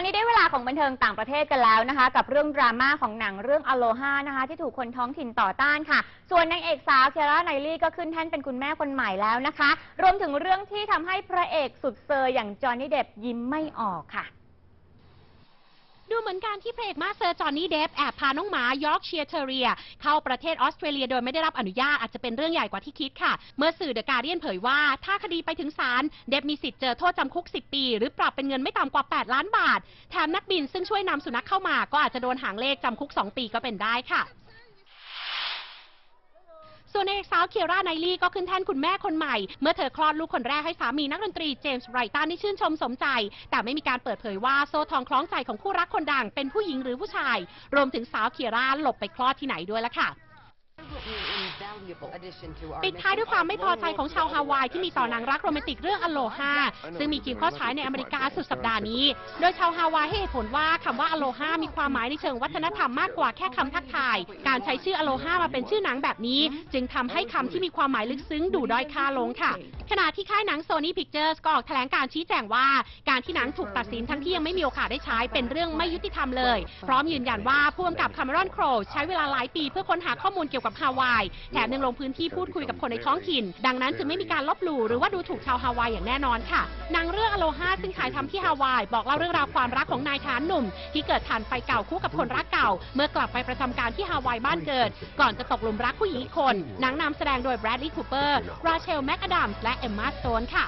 อนนี้ได้เวลาของบันเทิงต่างประเทศกันแล้วนะคะ กับเรื่องดราม่าของหนังเรื่องอโลฮานะคะ ที่ถูกคนท้องถิ่นต่อต้านค่ะ ส่วนนางเอกสาวเคียร่าไนลี่ก็ขึ้นแท่นเป็นคุณแม่คนใหม่แล้วนะคะ รวมถึงเรื่องที่ทำให้พระเอกสุดเซอร์อย่างจอห์นนี่เดบยิ้มไม่ออกค่ะ มือนการที่พระเอกมาเซอร์จอห์นนี่เดฟแอบพาน้องหมายอร์กเชียร์เทเรีย เข้าประเทศออสเตรเลียโดยไม่ได้รับอนุญาตอาจจะเป็นเรื่องใหญ่กว่าที่คิดค่ะ เมื่อสื่อเดอะการเดียนเผยว่า ถ้าคดีไปถึงศาลเดฟมีสิทธิ์เจอโทษจำคุก 10 ปี หรือปรับเป็นเงินไม่ต่ำกว่า 8 ล้านบาท แถมนักบินซึ่งช่วยนำสุนัขเข้ามา ก็อาจจะโดนหางเลขจำคุก 2 ปีก็เป็นได้ค่ะ ส่วนนางเอกสาวเคียร่าไนลี่ก็ขึ้นแท่นคุณแม่คนใหม่ เมื่อเธอคลอดลูกคนแรกให้สามีนักดนตรีเจมส์ไรตันที่ชื่นชมสมใจ แต่ไม่มีการเปิดเผยว่าโซ่ทองคล้องใจของคู่รักคนดังเป็นผู้หญิงหรือผู้ชาย รวมถึงสาวเคียร่าหลบไปคลอดที่ไหนด้วยล่ะค่ะ ปิดท้ายด้วยความไม่พอใจของชาวฮาวายที่มีต่อนางรักโรแมนติกเรื่องอโลฮาซึ่งมีคิวเข้าฉายในอเมริกาสุดสัปดาห์นี้ โดยชาวฮาวายให้เหตุผลว่าคำว่าอโลฮามีความหมายในเชิงวัฒนธรรมมากกว่าแค่คำทักทาย การใช้ชื่ออโลฮามาเป็นชื่อหนังแบบนี้ จึงทำให้คำที่มีความหมายลึกซึ้งดูด้อยค่าลงค่ะ ขณะที่ค่ายหนัง Sony Pictures ก็ออกแถลงการชี้แจงว่า การที่หนังถูกตัดสินทั้งที่ยังไม่มีโอกาสได้ใช้เป็นเรื่องไม่ยุติธรรมเลย พร้อมยืนยันว่าผู้กำกับคาเมรอนโครใช้เวลาหลายปีเพื่อค้นหาข้อมูลเกี่ยวกับฮาวายแถมยังลงพื้นที่พูดคุยกับคนในท้องถิ่น ดังนั้นจึงไม่มีการลบหลู่หรือว่าดูถูกชาวฮาวายอย่างแน่นอนค่ะหนังเรื่องอโลฮาซึ่งถ่ายทำที่ฮาวายบอกเล่าเรื่องราวความรักของนายทหารหนุ่ม ที่เกิดฐานไฟเก่าคู่กับคนรักเก่า เมื่อกลับไปประจำการที่ฮาวายบ้านเกิด ก่อนจะตกหลุมรักผู้หญิงอีกคนหนังนำแสดงโดยแบรดลีย์คูเปอร์ราเชลแมคอดัมส์และเอมมาสโตนค่ะ